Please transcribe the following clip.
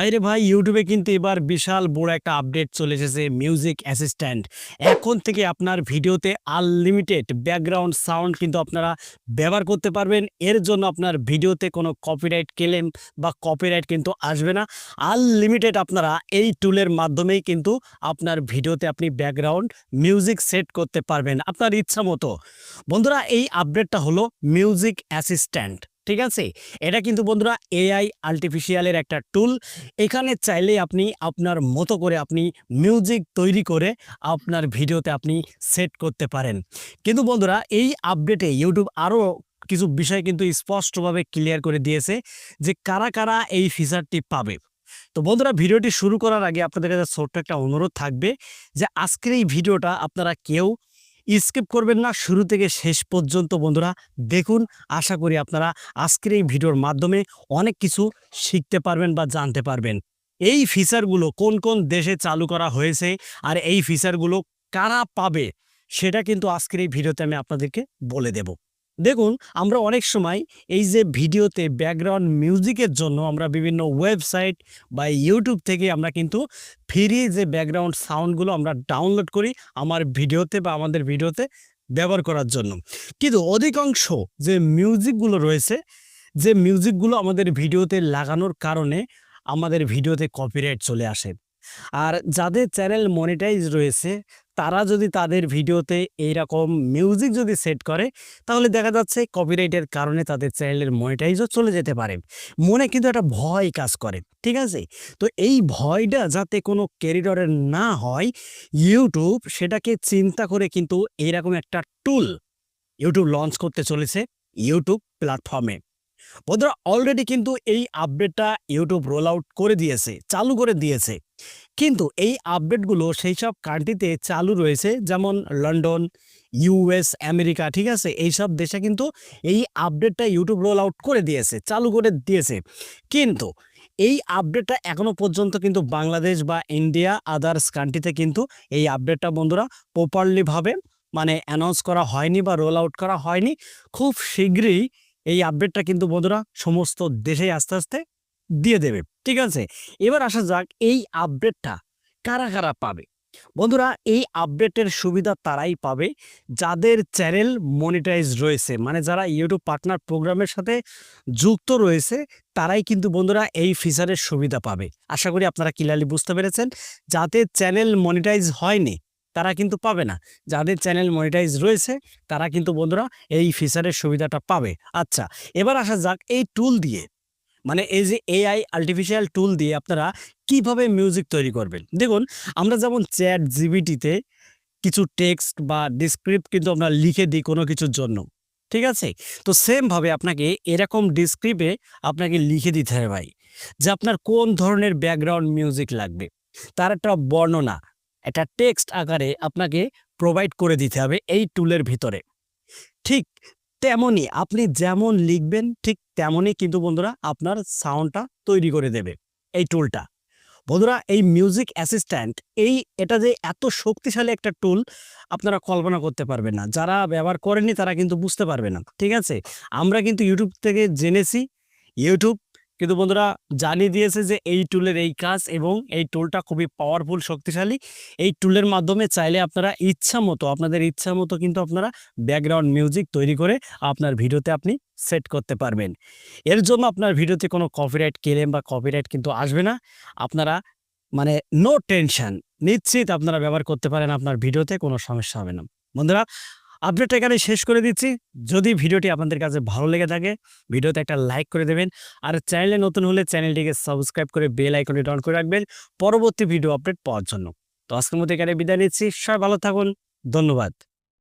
আরে ভাই ইউটিউবে কিন্তু এবার বিশাল বড় একটা আপডেট চলে এসেছে মিউজিক অ্যাসিস্ট্যান্ট এখন থেকে আপনার ভিডিওতে আনলিমিটেড ব্যাকগ্রাউন্ড সাউন্ড কিন্তু আপনারা ব্যবহার করতে পারবেন। এর জন্য আপনার ভিডিওতে কোনো কপিরাইট ক্লেম বা কপিরাইট কিন্তু আসবে না। আনলিমিটেড আপনারা এই টুলের মাধ্যমেই কিন্তু আপনার ভিডিওতে আপনি ব্যাকগ্রাউন্ড মিউজিক সেট করতে পারবেন, আপনার ইচ্ছা মতো। বন্ধুরা, এই আপডেটটা হলো মিউজিক অ্যাসিস্ট্যান্ট ঠিক আছে? এটা কিন্তু বন্ধুরা এআই আর্টিফিশিয়ালের একটা টুল এখানে চাইলে আপনি আপনার মতো করে আপনি মিউজিক তৈরি করে আপনার ভিডিওতে আপনি সেট করতে পারেন। কিন্তু বন্ধুরা, এই আপডেটে ইউটিউব আরও কিছু বিষয় কিন্তু স্পষ্টভাবে ক্লিয়ার করে দিয়েছে যে কারা কারা এই ফিচারটি পাবে। তো বন্ধুরা ভিডিওটি শুরু করার আগে আপনাদের কাছে ছোট্ট একটা অনুরোধ থাকবে যে আজকের এই ভিডিওটা আপনারা কেউ স্কিপ করবেন না। শুরু থেকে শেষ পর্যন্ত বন্ধুরা দেখুন, আশা করি আপনারা আজকের এই ভিডিওর মাধ্যমে অনেক কিছু শিখতে পারবেন বা জানতে পারবেন। এই ফিচারগুলো কোন কোন দেশে চালু করা হয়েছে আর এই ফিচারগুলো কারা পাবে, সেটা কিন্তু আজকের এই ভিডিওতে আমি আপনাদেরকে বলে দেব। দেখুন, আমরা অনেক সময় এই যে ভিডিওতে ব্যাকগ্রাউন্ড মিউজিকের জন্য আমরা বিভিন্ন ওয়েবসাইট বা ইউটিউব থেকে আমরা কিন্তু ফ্রি যে ব্যাকগ্রাউন্ড সাউন্ডগুলো আমরা ডাউনলোড করি আমার ভিডিওতে বা আমাদের ভিডিওতে ব্যবহার করার জন্য। কিন্তু অধিকাংশ যে মিউজিকগুলো রয়েছে, যে মিউজিকগুলো আমাদের ভিডিওতে লাগানোর কারণে আমাদের ভিডিওতে কপিরাইট চলে আসে। আর যাদের চ্যানেল মনিটাইজ রয়েছে তারা যদি তাদের ভিডিওতে এইরকম মিউজিক যদি সেট করে, তাহলে দেখা যাচ্ছে কপিরাইটের কারণে তাদের চ্যানেলের মনিটাইজও চলে যেতে পারে। মনে কিন্তু একটা ভয় কাজ করে, ঠিক আছে? তো এই ভয়টা যাতে কোনো ক্যারিডরের না হয় ইউটিউব সেটাকে চিন্তা করে কিন্তু এইরকম একটা টুল ইউটিউব লঞ্চ করতে চলেছে ইউটিউব প্ল্যাটফর্মে বন্ধুরা অলরেডি কিন্তু এই আপডেটটা ইউটিউব রোল আউট করে দিয়েছে, চালু করে দিয়েছে। কিন্তু এই আপডেটগুলো সেই সব কান্ট্রিতে চালু রয়েছে, যেমন লন্ডন ইউএস আমেরিকা ঠিক আছে? এই সব দেশে কিন্তু এই আপডেটটা ইউটিউব রোল আউট করে দিয়েছে, চালু করে দিয়েছে। কিন্তু এই আপডেটটা এখনও পর্যন্ত কিন্তু বাংলাদেশ বা ইন্ডিয়া আদার্স কান্ট্রিতে কিন্তু এই আপডেটটা বন্ধুরা প্রপারলিভাবে মানে অ্যানাউন্স করা হয়নি বা রোল আউট করা হয়নি। খুব শীঘ্রই এই আপডেটটা কিন্তু বন্ধুরা সমস্ত দেশেই আস্তে আস্তে দিয়ে দেবে, ঠিক আছে? এবার আসা যাক এই আপডেটটা কারা কারা পাবে? বন্ধুরা, এই আপডেটের সুবিধা তারাই পাবে যাদের চ্যানেল মনিটাইজ রয়েছে মানে যারা ইউটিউব পার্টনার প্রোগ্রামের সাথে যুক্ত রয়েছে, তারাই কিন্তু বন্ধুরা এই ফিচারের সুবিধা পাবে। আশা করি আপনারা ক্লিয়ারলি বুঝতে পেরেছেন। যাদের চ্যানেল মনিটাইজ হয়নি, তারা কিন্তু পাবে না। যাদের চ্যানেল মনিটাইজ রয়েছে, তারা কিন্তু বন্ধুরা এই ফিচারের সুবিধাটা পাবে। আচ্ছা এবার আসা যাক এই টুল দিয়ে। মানে এই যে এআই আর্টিফিশিয়াল টুল দিয়ে আপনারা কীভাবে মিউজিক তৈরি করবেন? দেখুন, আমরা যেমন চ্যাট জিবিটিতে কিছু টেক্সট বা ডিসক্রিপ্ট কিন্তু আমরা লিখে দিই কোনো কিছুর জন্য, ঠিক আছে? তো সেমভাবে আপনাকে এরকম ডিসক্রিপে আপনাকে লিখে দিতে হবে ভাই, যে আপনার কোন ধরনের ব্যাকগ্রাউন্ড মিউজিক লাগবে। তার একটা বর্ণনা, একটা টেক্সট আকারে আপনাকে প্রোভাইড করে দিতে হবে এই টুলের ভিতরে, ঠিক? তেমনই আপনি যেমন লিখবেন ঠিক তেমনই কিন্তু বন্ধুরা আপনার সাউন্ডটা তৈরি করে দেবে এই টুলটা বন্ধুরা এই মিউজিক অ্যাসিস্ট্যান্ট এই এটা যে এত শক্তিশালী একটা টুল আপনারা কল্পনা করতে পারবেন না। যারা ব্যবহার করেনি তারা কিন্তু বুঝতে পারবে না, ঠিক আছে? আমরা কিন্তু ইউটিউব থেকে জেনেছি ইউটিউব কিন্তু বন্ধুরা জানিয়ে দিয়েছে যে এই টুলের এই কাজ এবং এই টুলটা খুবই পাওয়ারফুল শক্তিশালী। এই টুলের মাধ্যমে চাইলে আপনারা ইচ্ছা মতো, আপনাদের ইচ্ছা মতো কিন্তু আপনারা ব্যাকগ্রাউন্ড মিউজিক তৈরি করে আপনার ভিডিওতে আপনি সেট করতে পারবেন। এর জন্য আপনার ভিডিওতে কোনো কপিরাইট ক্লেম বা কপিরাইট কিন্তু আসবে না। আপনারা মানে নো টেনশন নিশ্চিত আপনারা ব্যবহার করতে পারেন, আপনার ভিডিওতে কোনো সমস্যা হবে না। বন্ধুরা আপডেট এখানে শেষ করে দিচ্ছি। যদি ভিডিওটি আপনাদের কাছে ভালো লেগে থাকে, ভিডিওতে একটা লাইক করে দেবেন। আর চ্যানেলে নতুন হলে চ্যানেলটিকে সাবস্ক্রাইব করে বেল আইকনটি অন করে রাখবেন পরবর্তী ভিডিও আপডেট পাওয়ার জন্য। তো আজকের মধ্যে এখানে বিদায় নিচ্ছি। সবাই ভালো থাকুন। ধন্যবাদ।